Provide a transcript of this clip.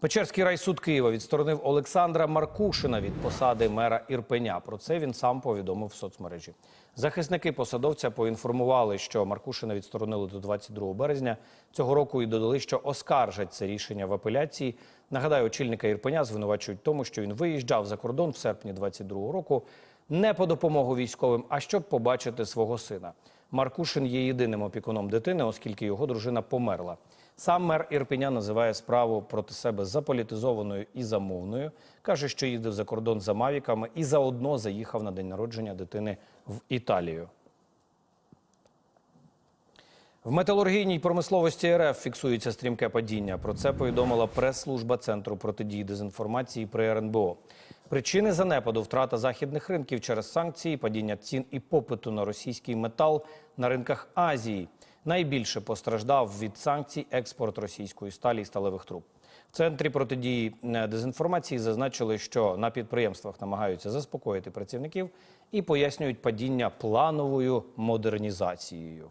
Печерський райсуд Києва відсторонив Олександра Маркушина від посади мера Ірпеня. Про це він сам повідомив в соцмережі. Захисники посадовця поінформували, що Маркушина відсторонили до 22 березня цього року і додали, що оскаржать це рішення в апеляції. Нагадаю, очільника Ірпеня звинувачують тому, що він виїжджав за кордон в серпні 22 року не по допомогу військовим, а щоб побачити свого сина. Маркушин є єдиним опікуном дитини, оскільки його дружина померла. Сам мер Ірпеня називає справу проти себе заполітизованою і замовною. Каже, що їздив за кордон за мавіками і заодно заїхав на день народження дитини в Італію. В металургійній промисловості РФ фіксується стрімке падіння. Про це повідомила прес-служба Центру протидії дезінформації при РНБО. Причини занепаду втрата західних ринків через санкції, падіння цін і попиту на російський метал на ринках Азії. Найбільше постраждав від санкцій експорт російської сталі і сталевих труб. В центрі протидії е, дезінформації зазначили, що на підприємствах намагаються заспокоїти працівників і пояснюють падіння плановою модернізацією.